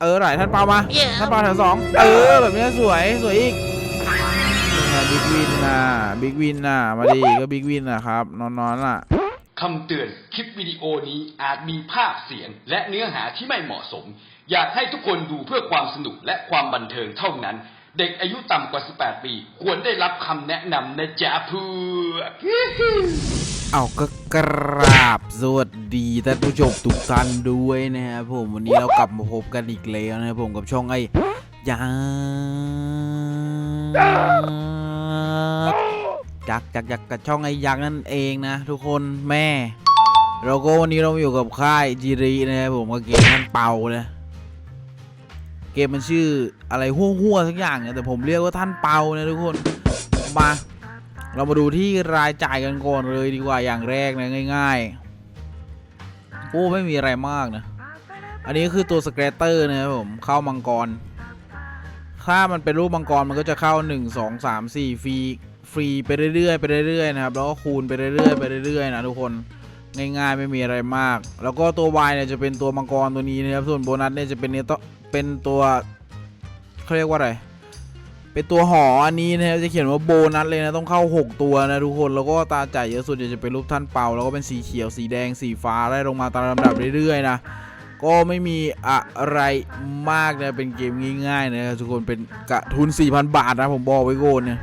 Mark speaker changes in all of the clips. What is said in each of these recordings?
Speaker 1: เออไหลท่านเปามา
Speaker 2: Yeah.
Speaker 1: ท่านเปาแถวสองเออแบบนี้สวยสวยอีกบิ๊กวินน่ะบิ๊กวินน่ะ มาดีก็บิ๊กวินนะครับ นอนๆน่ะ
Speaker 3: คำเตือนคลิปวิดีโอนี้อาจมีภาพเสียง และเนื้อหาที่ไม่เหมาะสม อยากให้ทุกคนดูเพื่อความสนุกและความบันเทิงเท่านั้น เด็กอายุต่ำกว่า 18 ปี ควรได้รับคำแนะนำนะจ๊ะเพื่อน
Speaker 1: เอาก็กราบสวัสดีท่านผู้ชมทุกท่านด้วยนะครับผมวันนี้เรากลับมาพบกันอีกแล้วนะครับผมกับช่องไอ้ยักษ์ยักษ์ยักษ์ยักกับช่องไอ้ยักษ์นั่นเองนะ ทุกคนแม่ เราก็วันนี้เราอยู่กับค่ายจีรีนะครับผมกับเกมท่านเปานะเกมมันชื่ออะไรหัวหัวๆสักอย่างเนี่ยแต่ผมเรียกว่าท่านเปานะทุกคนมา เรามาดูที่รายจ่ายกันก่อนเลยดีกว่าอย่างแรกนะง่าย ๆ โอ้ไม่มีอะไรมากนะ อันนี้คือตัวสเกรเตอร์นะครับผมเข้ามังกร ถ้ามันเป็นรูปมังกรมันก็จะเข้า 1 2 3 4ฟรีฟรีไปเรื่อยๆไปเรื่อยๆนะครับแล้วก็คูณไปเรื่อยๆไปเรื่อยๆนะทุกคนง่ายๆไม่มีอะไรมาก แล้วก็ตัว Y เนี่ยจะเป็นตัวมังกรตัวนี้นะครับส่วนโบนัสเนี่ยจะเป็นเนี่ยต้องเป็นตัวเขาเรียกว่าอะไร เป็นตัวหออันนี้นะครับจะเขียนว่าโบนัสเลยนะต้องเข้า 6 ตัวนะทุกคนแล้วก็ตาจ่ายเยอะสุดจะเป็นรูปท่านเปาแล้วก็เป็นสีเขียวสีแดงสีฟ้าไล่ลงมาตามลำดับเรื่อยๆนะก็ไม่มีอะไรมากนะเป็นเกมง่ายๆนะครับทุกคนเป็นกะทุน 4,000 บาทนะผมบอกไว้ก่อนเนี่ย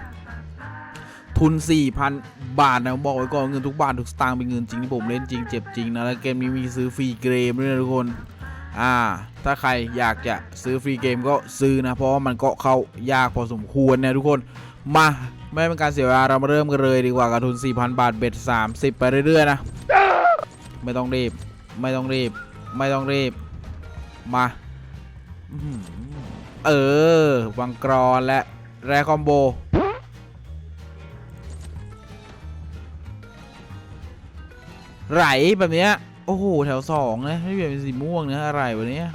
Speaker 1: ทุน 4,000 บาทนะผมบอกไว้ก่อนเงินทุกบาททุกสตางค์เป็นเงินจริงที่ผมเล่นจริงเจ็บจริงนะแล้วเกมนี้มีซื้อฟรีเกมด้วยนะทุกคน อ่า ถ้าใครอยากจะซื้อฟรีเกมก็ซื้อนะ เพราะว่ามันก็เข้ายากพอสมควรนะทุกคน มาไม่เป็นการเสียเวลาเรามาเริ่มกันเลยดีกว่ากับทุน 4,000 บาทเบ็ด 30 ไปเรื่อยๆนะ ไม่ต้องรีบ ไม่ต้องรีบ ไม่ต้องรีบ มา เออวังกรอนและแรคอมโบไหลแบบเนี้ย โอ้โห แถวสองนะไม่เปลี่ยนเป็นสีม่วงนะอะไรวะเนี้ย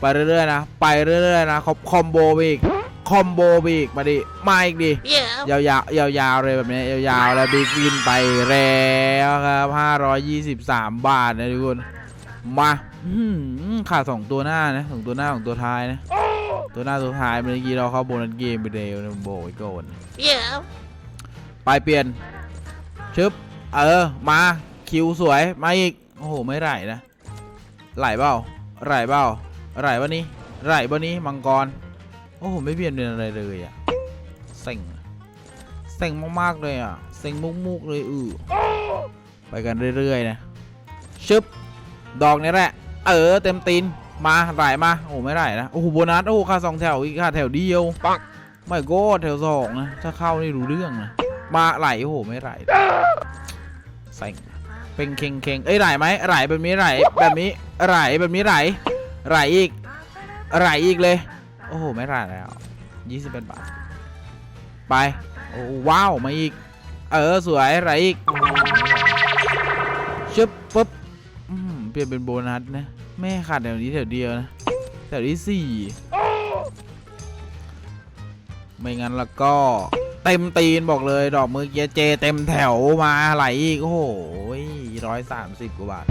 Speaker 1: ไปเรื่อยๆนะ ไปเรื่อยๆนะคอมคอมโบไปอีกคอมโบไปอีกมาดิมาอีกดิ
Speaker 2: Yeah.
Speaker 1: ยาวๆยาวๆเลยแบบนี้ยาวๆแล้วบิ๊กวินไปแล้วครับ523บาทนะทุกคนมาอื้อหือขาดสองตัวหน้านะสองตัวหน้าของตัวท้ายนะ ตัวหน้าตัวท้ายเมื่อกี้เราเข้าโบนัสเกมไปเร็วนะผมบอกไว้ก่อน
Speaker 2: Yeah.
Speaker 1: ไปเปลี่ยนชึบเออมาคิวสวยมาอีก โอ้โห ไม่ไหลนะ ไหลเปล่าไหลเปล่าไหลปะนี้ไหลปะนี้มังกร โอ้โห ไม่เปลี่ยนเป็นอะไรเลยอะเซ็งเซ็งมากๆเลยอะเซ็งมุกๆเลยอือไปกันเรื่อยๆนะ ชึบ ดอกนี้แหละ เออ เต็มตีน มาไหลมา โอ้ไม่ไหลนะ โอ้โห โบนัส โอ้โหค่าสองแถว อีกค่าแถวเดียว
Speaker 3: ปัง
Speaker 1: ไม่โก้แถวสองนะ ถ้าเข้านี่รู้เรื่องนะ มาไหลโอ้โห ไม่ไหลใส่ เป็นเค็งเค็งเอ้ยไหลไหมไหลแบบนี้ไหลแบบนี้ไหลแบบนี้ไหลไหลอีกไหลอีกเลย โอ้โหไม่ไหลแล้วยี่สิบเป็นบาทไปโอ้ว้าวมาอีก เออสวยไหลอีกชึบปุ๊บเปลี่ยนเป็นโบนัสนะแม่ขาดแถวนี้แถวเดียวนะแถวที่สี่ไม่งั้นแล้วก็เต็มตีนบอกเลยดอกมือเกียเจเต็มแถวมาไหลอีกโอ้โห ร้อยสามสิบกว่าบาท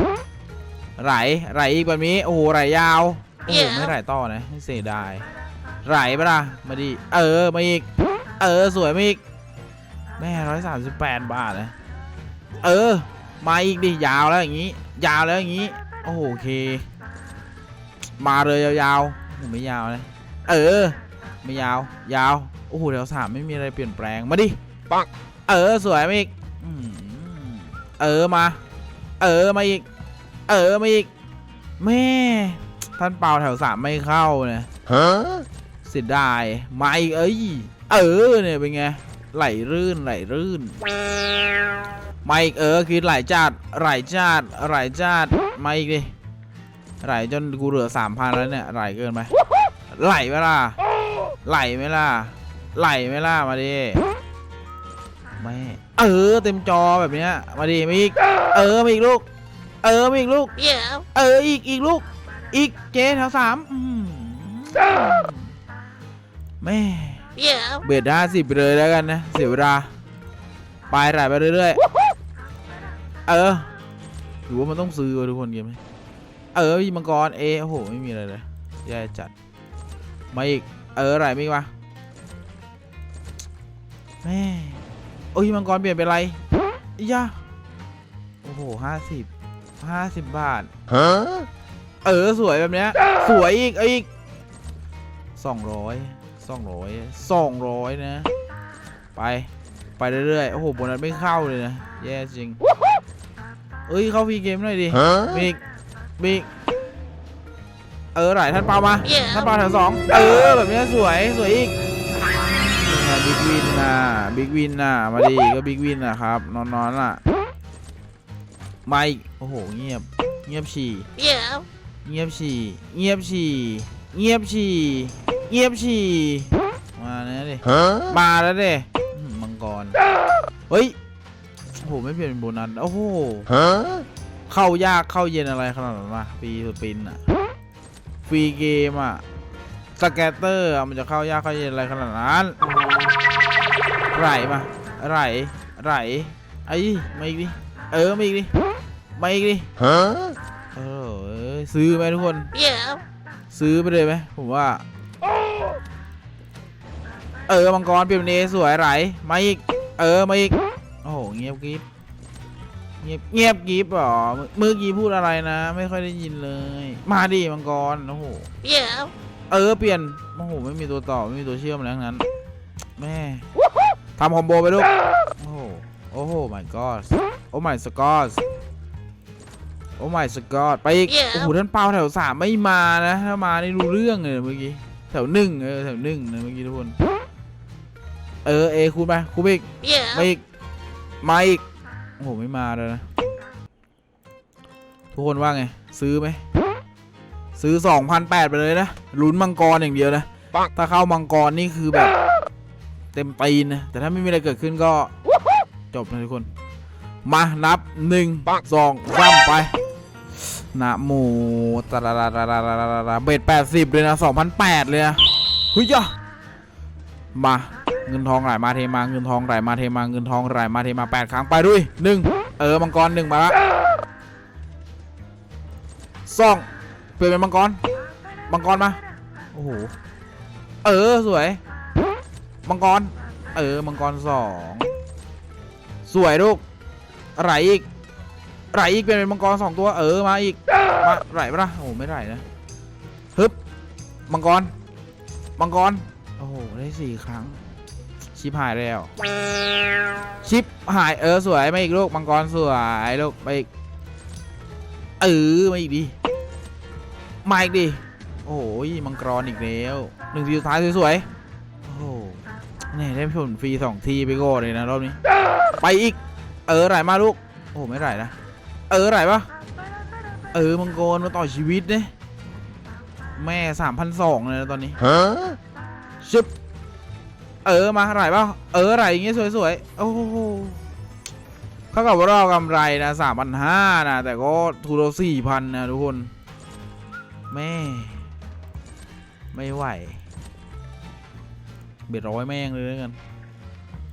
Speaker 1: ไหลไหลอีกแบบนี้โอ้โหไหลยาวโอ้โหไม่ไหลต่อนะไม่เสียดายไหลปะล่ะมาดิเออมาอีก เออสวยมาอีกแม่ร้อยสามสิบแปดบาทนะเออ มาอีกดิยาวแล้วอย่างนี้ ยาวแล้วอย่างนี้โอ้โหโอเค มาเลยยาวๆโอ้โหไม่ยาวนะเออ ไม่ยาว ยาวโอ้โหแถวสามไม่มีอะไรเปลี่ยนแปลงมาดิ
Speaker 3: ปัง
Speaker 1: เออสวยมาอีกอืมเออมา เออมาอีก เออมาอีกแม่ท่านเปาแถวสามไม่เข้าเนี่ยเสียดายมาอีกเอ้ยเออเนี่ยเป็นไงไหลรื่นไหลรื่นมาอีกเออคิดไหลจัดไหลจัดไหลจัดมาอีกดิไหลจนกูเหลือสามพันแล้วเนี่ยไหลเกินไปไหลไหมล่ะไหลไหมล่ะไหลไหมล่ะมาดิ แม่ เออเต็มจอแบบเนี้ย มาดิมาอีก เออมาอีกลูก เออมาอีกลูกเอออีกอีกลูก อีกเจแถวสามอื้อหือแม่เบียดห้าสิบไปเลยแล้วกันนะ เสียเวลาไปไหลไปเรื่อยๆ เออหรือว่ามันต้องซื้อวะทุกคนเกมไหมเออมีมังกรเอโอ้โห ไม่มีอะไรเลยแย่จัด มาอีก เอออะไรไม่มาแม่ โอ้ยมังกรเปลี่ยนเป็นไรอีย่าโอ้โหห้าสิบห้าสิบบาทเออสวยแบบเนี้ย สวยอีกเอาอีกสองร้อยสองร้อยสองร้อยนะ ไป ไปเรื่อยๆ โอ้โหโบนัสไม่เข้าเลยนะ แย่จริง เอ้ย เข้าฟรีเกมหน่อยดิบิ๊กบิ๊กเออไหลท่านเปามา ท่านเปาแถวสอง เออ แบบเนี้ยสวย สวยอีกนี่ไง บิ๊กวินน่ะบิ๊กวินน่ะ มาดิก็บิ๊กวินน่ะครับ นอนๆน่ะมาอีกโอ้โห เงียบ เงียบฉี่เงียบฉี่เงียบฉี่เงียบฉี่เงียบฉี่มาแล้วดิมาแล้วดิอื้อหือมังกร เฮ้ยโอ้โห ไม่เปลี่ยนเป็นโบนัส โอ้โหเข้ายากเข้าเย็นอะไรขนาดนั้นวะฟรีสปินอะฟรีเกมอะ สแกตเตอร์อะมันจะเข้ายากเข้าเย็นอะไรขนาดนั้น ไหลมาไหลไหลไอ้มาอีกดิ เออมาอีกดิ มาอีกดิเออเอ้ยซื้อไหมทุกคน ซื้อไปเลยไหมผมว่า เออมังกรเปลี่ยนเป็นเอสวยไหลมาอีก เออมาอีก โอ้โหเงียบกริบเงียบเงียบกริบเหรอเมื่อเมื่อกี้พูดอะไรนะ ไม่ค่อยได้ยินเลย มาดิมังกร โอ้โห เออเปลี่ยนโอ้โหไม่มีตัวต่อไม่มีตัวเชื่อมอะไรทั้งนั้นแม่ทำคอมโบไปลูกโอ้โหโอ้โห my god โอ้ my god โอ้ my god ไปอีก
Speaker 2: Yeah.
Speaker 1: โอ้โหท่านเปาแถวสามไม่มานะถ้ามานี่รู้เรื่องเลยเมื่อกี้แถวหนึ่งเออแถวหนึ่งนะเมื่อกี้ทุกคนเออเอคูณไปคูณไปอีกมาอีกมาอีกโอ้โหไม่มาเลยนะทุกคนว่าไงซื้อไหม ซื้อ 2,800 ไปเลยนะลุ้นมังกรอย่างเดียวนะ
Speaker 2: ปัง
Speaker 1: ถ้าเข้ามังกรนี่คือแบบ เต็มตีนนะ แต่ถ้าไม่มีอะไรเกิดขึ้นก็จบนะทุกคน มานับหนึ่ง
Speaker 2: ปัง
Speaker 1: สองสามไปนะหมูตะระระระระระระระเบ็ดแปดสิบเลยนะสองพันแปดเลยนะเฮ้ยจ้ะมาเงินทองไหลมาเทมาเงินทองไหลมาเทมาเงินทองไหลมาเทมาแปดครั้งไปด้วยหนึ่งเออมังกรหนึ่งมาละสอง เปลี่ยนเป็นมังกร มังกรมา โอ้โห เออสวย มังกร เออ มังกรสอง สวยลูกไหลอีกไหลอีกเปลี่ยนเป็นมังกรสองตัว เออ มาอีก มาไหลปะล่ะโอ้โหไม่ไหลนะ ฮึบ มังกร มังกร โอ้โห ได้สี่ครั้ง ชิปหายแล้ว ชิปหาย เออ สวยมาอีกลูก มังกรสวยลูกมาอีก เออมาอีกดิ มาอีกดิ โอ้ยมังกรอีกแล้วหนึ่งทีสุดท้ายสวยๆ โอ้โหนี่ได้ผลฟรีสองทีไปก่อนเลยนะรอบนี้ ไปอีก เออไหลมาลูก โอ้โหไม่ไหลนะ เออไหลปะเออมังกรมาต่อชีวิตเนี่ยแม่สามพันสองเลยนะตอนนี้ชึบเออมาไหลปะเออไหลอย่างเงี้ยสวยๆ โอ้โหเท่ากับว่าเรากำไรนะสามพันห้านะ แต่ก็ทุนเราสี่พันนะทุกคน แม่ ไม่ไหว เบ็ดร้อยแม่งเลยแล้วกัน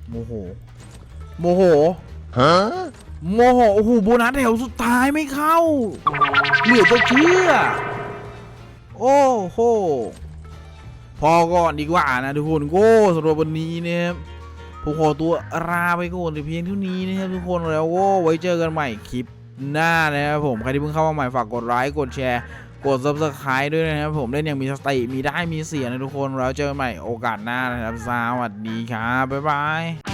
Speaker 1: โมโห โมโห ฮะ โมโห โอ้โห โบนัสแถวสุดท้ายไม่เข้า เหลือจะเชื่อ โอ้โห พอก่อนดีกว่านะทุกคนโก้สำหรับวันนี้เนี่ยผมขอตัวลาไปก่อนแต่เพียงเท่านี้นะครับทุกคนแล้วก็ไว้เจอกันใหม่คลิปหน้านะครับผม ใครที่เพิ่งเข้ามาใหม่ฝากกดไลค์กดแชร์ กด subscribe ด้วยนะครับผมเล่นอย่างมีสติมีได้มีเสียนะทุกคนแล้วเจอกันใหม่โอกาสหน้านะครับสวัสดีครับบ๊ายบาย